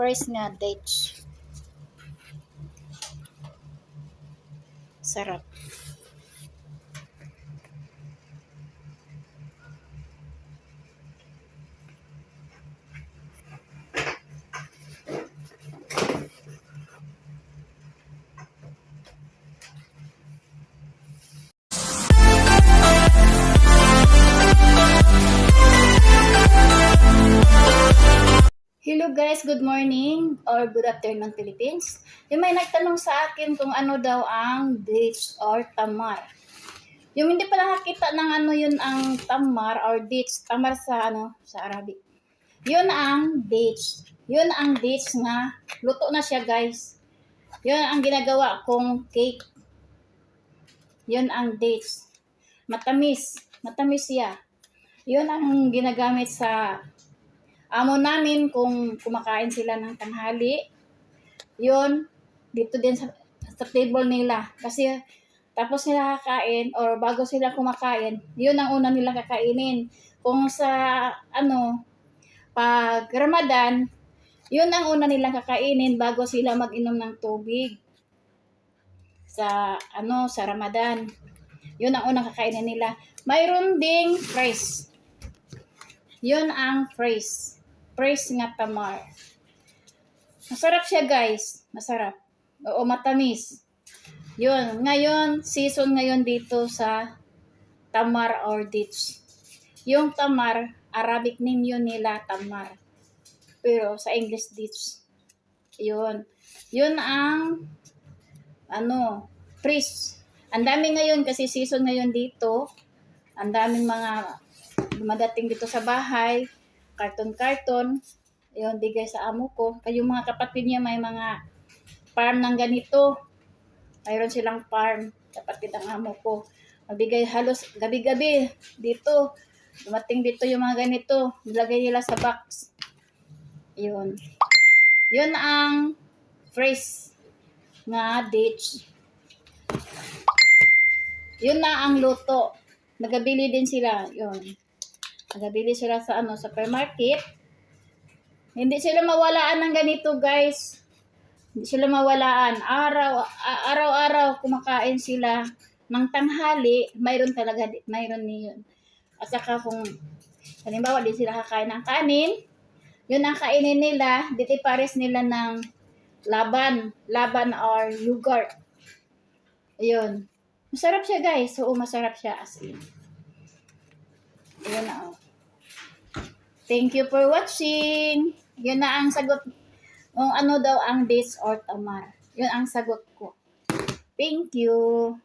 fresh nga dates. Sarap. Guys, good morning or good afternoon Philippines. Yung may nagtanong sa akin kung ano daw ang dates or tamar. Yung hindi pala nakita ng ano yun ang tamar or dates, tamar sa ano sa Arabic. Yun ang dates. Yun ang dates nga luto na siya guys. Yun ang ginagawa kong cake. Yun ang dates. Matamis. Matamis siya. Yun ang ginagamit sa amo namin kung kumakain sila ng tanghali, yun, dito din sa, sa table nila. Kasi tapos sila kakain or bago sila kumakain, yun ang una nilang kakainin. Kung sa ano, pag Ramadan, yun ang una nilang kakainin bago sila mag-inom ng tubig. Sa ano, sa Ramadan. Yun ang unang kakainin nila. Mayroon ding rice. Yun ang phrase. Phrase nga tamar. Masarap siya guys. Masarap. Oo, matamis. Yun. Ngayon, season ngayon dito sa tamar or dates. Yung tamar, Arabic name yun nila, tamar. Pero sa English dates. Yun. Yun ang ano, phrase. Ang dami ngayon kasi season ngayon dito. Ang daming mga dumadating dito sa bahay karton-karton. Yun, bigay sa amo ko. Kaya yung mga kapatid niya may mga farm ng ganito. Mayroon silang farm. Kapatid ang amo ko. Mabigay halos gabi-gabi dito. Dumating dito yung mga ganito. Nilagay nila sa box. Yun. Yun ang phrase nga dates. Yun na ang luto. Nagabili din sila. Yun. Nagabili sila sa ano, supermarket. Hindi sila mawalaan ng ganito, guys. Hindi sila mawalaan. Araw, araw-araw kumakain sila ng tanghali, mayroon talaga, mayroon niyon. At saka kung, halimbawa, di sila kakain ng kanin, yun ang kainin nila, dito pares nila ng laban, laban or yogurt. Ayun. Masarap siya, guys. Oo, masarap siya as in. Ayun na, oh. Thank you for watching. Yun na ang sagot kung ano daw ang dates or tamar. Yun ang sagot ko. Thank you.